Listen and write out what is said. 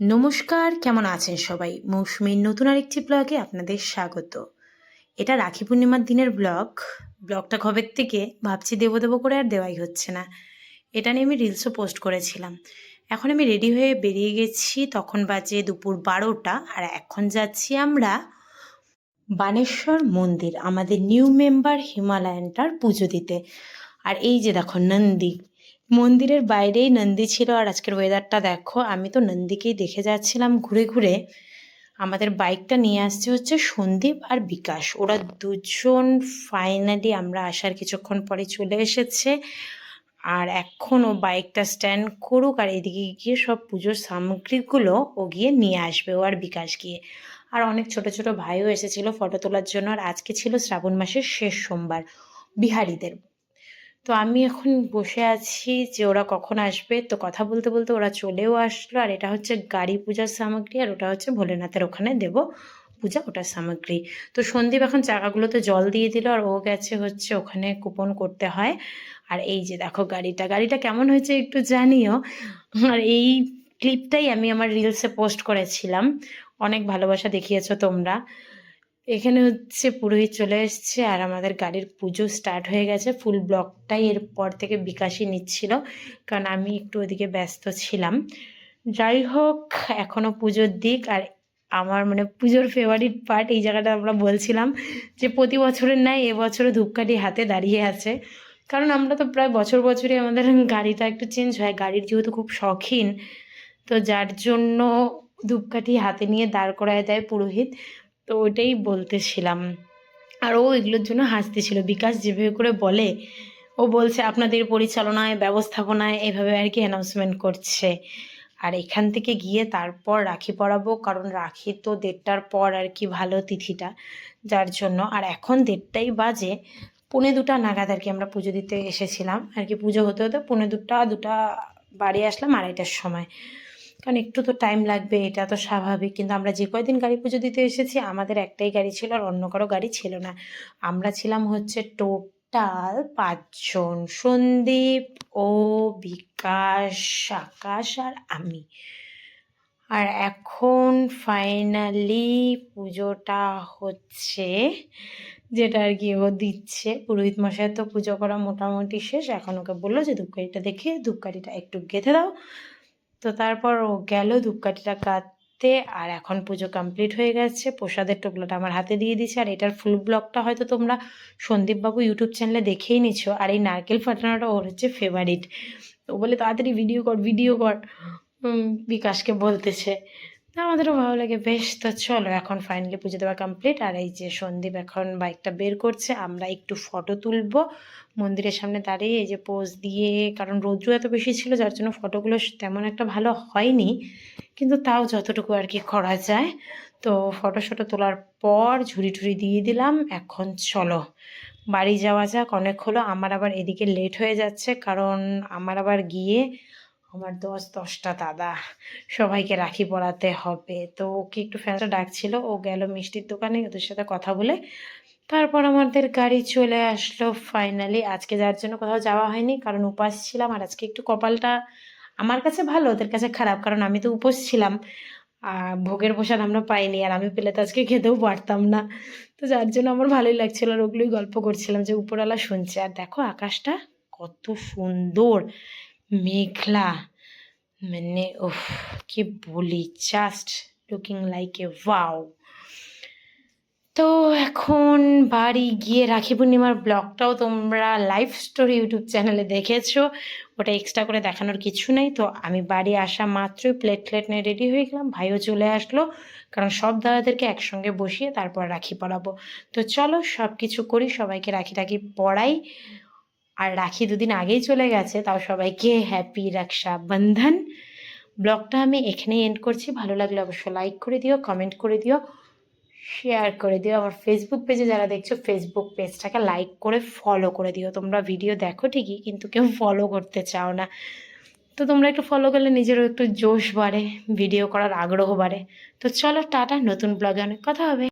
নমস্কার, কেমন আছেন সবাই? মৌসুমীর নতুন আরেকটি ব্লগে আপনাদের স্বাগত। এটা রাখি পূর্ণিমার দিনের ব্লগ। ব্লগটা কবের থেকে ভাবছি দেবো দেবো করে আর দেওয়াই হচ্ছে না। এটা নিয়ে আমি রিলসও পোস্ট করেছিলাম। এখন আমি রেডি হয়ে বেরিয়ে গেছি। তখন বাজে দুপুর বারোটা আর এখন যাচ্ছি আমরা বানেশ্বর মন্দির, আমাদের নিউ মেম্বার হিমালয়ানটার পুজো দিতে। আর এই যে দেখো নন্দী মন্দিরের বাইরেই নন্দী ছিল আর আজকের ওয়েদারটা দেখো। আমি তো নন্দীকেই দেখে যাচ্ছিলাম ঘুরে ঘুরে। আমাদের বাইকটা নিয়ে আসছে হচ্ছে সন্দীপ আর বিকাশ। ওরা দুজন ফাইনালি আমরা আসার কিছুক্ষণ পরে চলে এসেছে। আর এখন ও বাইকটা স্ট্যান্ড করুক আর এদিকে গিয়ে সব পুজোর সামগ্রীগুলো ও গিয়ে নিয়ে আসবে ও আর বিকাশ গিয়ে। আর অনেক ছোট ছোট ভাইও এসেছিল ফটো তোলার জন্য। আর আজকে ছিল শ্রাবণ মাসের শেষ সোমবার বিহারীদের। তো আমি এখন বসে আছি যে ওরা কখন আসবে। তো কথা বলতে বলতে ওরা চলেও আসলো। আর এটা হচ্ছে গাড়ি পূজার সামগ্রী আর ওটা হচ্ছে ভোলেনাথের ওখানে দেব পূজা ওটার সামগ্রী। তো সন্দীপ এখন চাকাগুলোতে জল দিয়ে দিল আর ও গেছে হচ্ছে ওখানে কুপন করতে হয়। আর এই যে দেখো গাড়িটা গাড়িটা কেমন হয়েছে একটু জানিও। আর এই ক্লিপটাই আমি আমার রিলসে পোস্ট করেছিলাম। অনেক ভালোবাসা দেখিয়েছো তোমরা। এখানে হচ্ছে পুরোহিত চলে এসছে আর আমাদের গাড়ির পুজো স্টার্ট হয়ে গেছে। ফুল ব্লকটাই এরপর থেকে বিকাশই নিচ্ছিল, কারণ আমি একটু ওদিকে ব্যস্ত ছিলাম। যাই হোক এখনও পুজোর দিক আর আমার মানে পুজোর ফেভারিট পার্ট এই জায়গাটা আমরা বলছিলাম যে প্রতি বছরের ন্যায় এবছরও ধূপকাঠি হাতে দাঁড়িয়ে আছে। কারণ আমরা তো প্রায় বছর বছরই আমাদের গাড়িটা একটু চেঞ্জ হয়, গাড়ির যেহেতু খুব শখিন, তো যার জন্য ধূপকাঠি হাতে নিয়ে দাঁড় করায় দেয় পুরোহিত। তো ওইটাই বলতেছিলাম। আর ও এগুলোর জন্য হাসতেছিল। বিকাশ যেভাবে করে বলে, ও বলছে আপনাদের পরিচালনায়, ব্যবস্থাপনায় এভাবে আর কি অ্যানাউন্সমেন্ট করছে। আর এখান থেকে গিয়ে তারপর রাখি পরাবো কারণ রাখি তো দেড়টার পর আর কি ভালো তিথিটা, যার জন্য। আর এখন দেড়টাই বাজে, পুনে দুটা নাগাদ আর কি আমরা পুজো দিতে এসেছিলাম। আর কি পুজো হতে হতে পুনে দুটা দুটা বাড়ি আসলাম আড়াইটার সময়। কারণ একটু তো টাইম লাগবে, এটা তো স্বাভাবিক। কিন্তু আমরা যে কয়দিন গাড়ি পুজো দিতে এসেছি, আমাদের একটাই গাড়ি ছিল আর অন্য কারও গাড়ি ছিল না। আমরা ছিলাম হচ্ছে টোটাল পাঁচজন, সন্দীপ, ও, বিকাশ, আকাশ আর আমি। আর এখন ফাইনালি পুজোটা হচ্ছে, যেটা আর কি ও দিচ্ছে। পুরোহিত মশাই তো পুজো করা মোটামুটি শেষ। এখন ওকে বলল যে, ধূপকাঠিটা দেখে ধূপকাঠিটা একটু গেঁথে দাও। তো তারপর ও গেল ধূপকাঠিটা কাটতে আর এখন পুজো কমপ্লিট হয়ে গেছে। প্রসাদের টোপলাটা আমার হাতে দিয়ে দিচ্ছে আর এটার ফুল ব্লগটা হয়তো তোমরা সন্দীপবাবু ইউটিউব চ্যানেলে দেখেই নিছো। আর এই নারকেল ফাটানোটা ওর হচ্ছে ফেভারিট ও বলে, তাড়াতাড়ি ভিডিও কর ভিডিও কর। বিকাশকে বলতেছে। আমাদেরও ভালো লাগে, বেশ তো চলো এখন ফাইনালি পুজো দেওয়া কমপ্লিট আর এই যে সন্দীপ এখন বাইকটা বের করছে, আমরা একটু ফটো তুলব। মন্দিরের সামনে দাঁড়িয়ে এই যে পোজ দিয়ে, কারণ রৌদ্র এত বেশি ছিল, যার জন্য ফটোগুলো তেমন একটা ভালো হয়নি, কিন্তু তাও যতটুকু আর কি করা যায়। তো ফটো শটো তোলার পর ঝুড়ি ঠুড়ি দিয়ে দিলাম, এখন চলো। বাড়ি যাওয়া যাক, অনেক হলো, আমার আবার এদিকে লেট হয়ে যাচ্ছে, কারণ আমার আবার গিয়ে আমার দশ, দশটা দাদা। সবাইকে রাখি পরাতে হবে। তো ওকে একটু ফ্যানটা ডাকছিল। ও গেল মিষ্টির দোকানে, ওদের সাথে কথা বলে। তারপর আমাদের গাড়ি চলে আসলো ফাইনালি আজকে যার জন্য কোথাও যাওয়া হয়নি, কারণ উপাস ছিলাম। আর আজকে একটু কপালটা আমার কাছে ভালো, ওদের কাছে খারাপ, কারণ আমি তো উপোস ছিলাম। আর ভোগের প্রসাদ আমরা পাইনি, আর আমি পেলে তো আজকে খেতেও পারতাম না। তো যার জন্য আমার ভালোই লাগছিল, আর ওগুলোই গল্প করছিলাম যে উপরওয়ালা শুনছে। আর দেখো আকাশটা কত সুন্দর। মেঘলা। মানে ওহ কি বলি just looking like a wow তো এখন বাড়ি গিয়ে রাখি পূর্ণিমার ব্লগটাও তোমরা লাইভ স্টোরি ইউটিউব চ্যানেলে দেখেছ। ওটা এক্সট্রা করে দেখানোর কিছু নেই। তো আমি বাড়ি আসা মাত্রই প্লেট প্লেট নিয়ে রেডি হয়ে গেলাম। ভাইও চলে আসলো, কারণ সব দাদাদেরকে একসঙ্গে বসিয়ে তারপর রাখি পরাবো তো চলো সব কিছু করি, সবাইকে রাখি রাখি পড়াই। আর রাখি দুদিন আগেই চলে গেছে, তাও সবাইকে হ্যাপি রক্ষা বন্ধন ব্লগটা আমি এখানেই এন্ড করছি, ভালো লাগলে অবশ্যই লাইক করে দিও কমেন্ট করে দিও শেয়ার করে দিও। আমার ফেসবুক পেজে যারা দেখছ ফেসবুক পেজটাকে লাইক করে ফলো করে দিও। তোমরা ভিডিও দেখো ঠিকই, কিন্তু কেউ ফলো করতে চাও না। তো তোমরা একটু ফলো করলে নিজেরও একটু জোশ বাড়ে ভিডিও করার আগ্রহ বাড়ে। তো চলো টাটা, নতুন ব্লগে অনেক কথা হবে।